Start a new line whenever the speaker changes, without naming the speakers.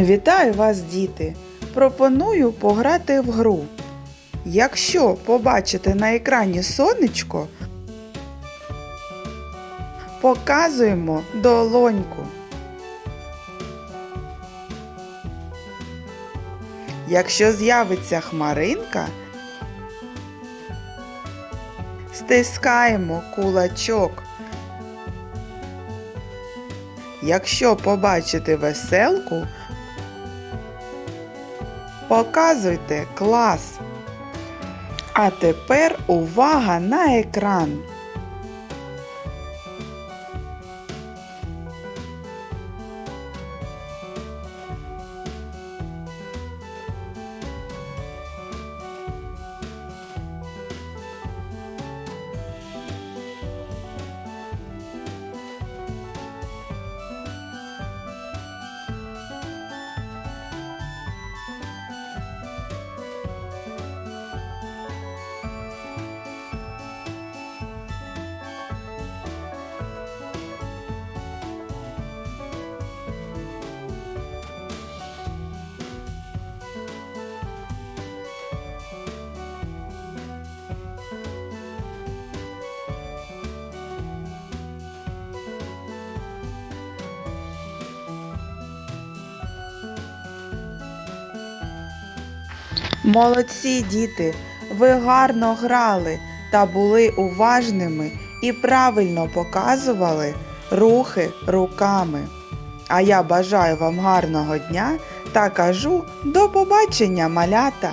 Вітаю вас, діти! Пропоную пограти в гру. Якщо побачите на екрані сонечко, показуємо долоньку. Якщо з'явиться хмаринка, стискаємо кулачок. Якщо побачите веселку, показуйте клас. А тепер увага на екран. Молодці, діти! Ви гарно грали та були уважними і правильно показували рухи руками. А я бажаю вам гарного дня та кажу до побачення, малята!